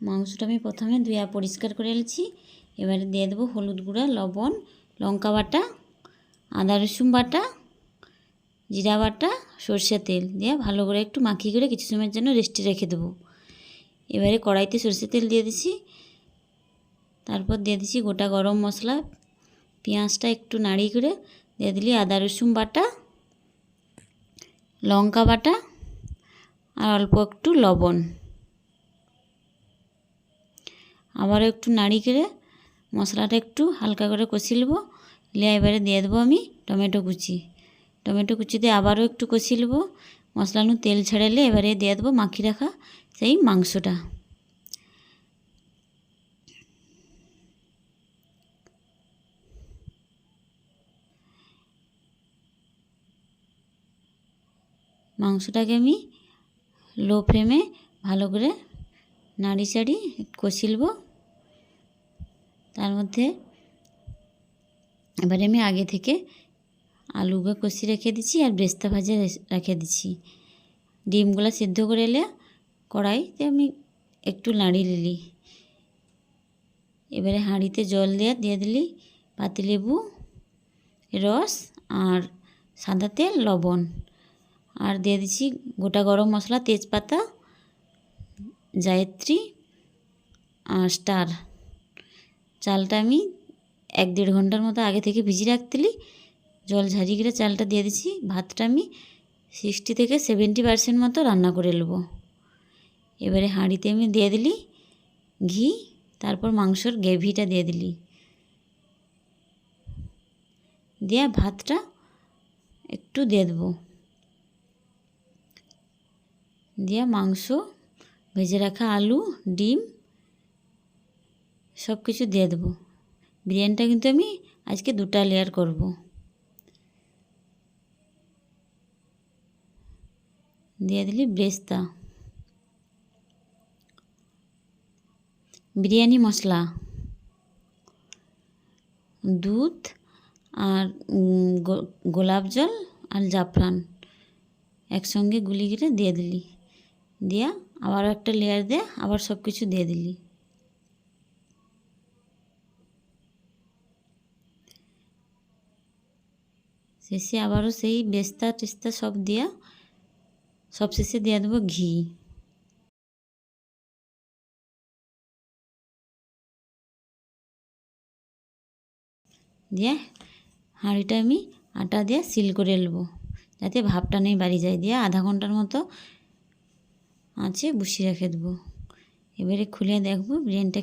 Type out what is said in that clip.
মাংসটা আমি প্রথমে ধুয়া পরিষ্কার করে নিয়েছি। এবারে দিয়ে দেবো হলুদ গুঁড়া, লবণ, লঙ্কা বাটা, আদা রসুন বাটা, জিরা বাটা সর্ষে তেল দিয়ে ভালো করে একটু মাখিয়ে করে কিছু সময়ের জন্য রেস্টে রেখে দেবো। এবারে কড়াইতে সর্ষে তেল দিয়ে দিছি। তারপর দিয়ে দিছি গোটা গরম মশলা, পেঁয়াজটা একটু নাড়িয়ে করে দিয়ে দিলি আদা রসুন বাটা, লঙ্কা বাটা আর অল্প একটু লবণ। আবারও একটু নাড়ি করে মশলাটা একটু হালকা করে কষিয়ে নেব। নিয়ে এবারে দিয়ে দেবো আমি টমেটো কুচি। টমেটো কুচি দিয়ে আবারও একটু কষিয়ে নেব। মশলানো তেল ছেড়েলে এবারে দিয়ে দেবো মাখি রাখা সেই মাংসটা। মাংসটাকে আমি লো ফ্লেমে ভালো করে নাড়ি চাড়ি কষিলব। তার মধ্যে এবারে আমি আগে থেকে আলুকে কষি রেখে দিচ্ছি আর বেস্তা ভাজে রেখে দিচ্ছি। ডিমগুলো সিদ্ধ করে এলে কড়াইতে আমি একটু নাড়িয়ে নিলি এবারে হাঁড়িতে জল দিয়ে দিয়ে দিলি পাতিলেবু, রস আর সাদা তেল, লবণ। আর দিয়ে দিচ্ছি গোটা গরম মশলা, তেজপাতা জায়ত্রী আর স্টার। চালটা আমি এক দেড় ঘণ্টার মতো আগে থেকে ভিজিয়ে রাখতেলি। জল ঝারিয়ে করে চালটা দিয়ে দিচ্ছি ভাতটা আমি সিক্সটি থেকে সেভেন্টি পার্সেন্ট মতো রান্না করে নেব। এবারে হাঁড়িতে আমি দিয়ে দিলি ঘি, তারপর মাংসর গ্রেভিটা দিয়ে দিলি। দিয়ে ভাতটা একটু দিয়ে দেবো। দিয়ে মাংস ভেজে রাখা আলু, ডিম সব কিছু দিয়ে দেবো। বিরিয়ানিটা কিন্তু আমি আজকে দুটা লেয়ার করব। দিয়ে দিলি ব্রেস্তা। বিরিয়ানি মশলা, দুধ আর গোলাপ জল আর জাফরান একসঙ্গে গুলি করে দিয়ে দিলি। দিয়া আবার একটা লেয়ার দিয়ে আবার সব কিছু দিয়ে দিলি। শেষে আবারও সেই বেস্তা টেস্তা সব দিয়া, সব শেষে দিয়ে দেবো ঘি। দিয়ে হাঁড়িটা আমি আটা দিয়ে সিল করে নেব যাতে ভাবটা নেই বাড়ি যায়। দিয়ে আধা ঘণ্টার মতো আছে বসিয়ে রেখে দেবো। এবারে খুলে দেখব বিরিয়ানিটা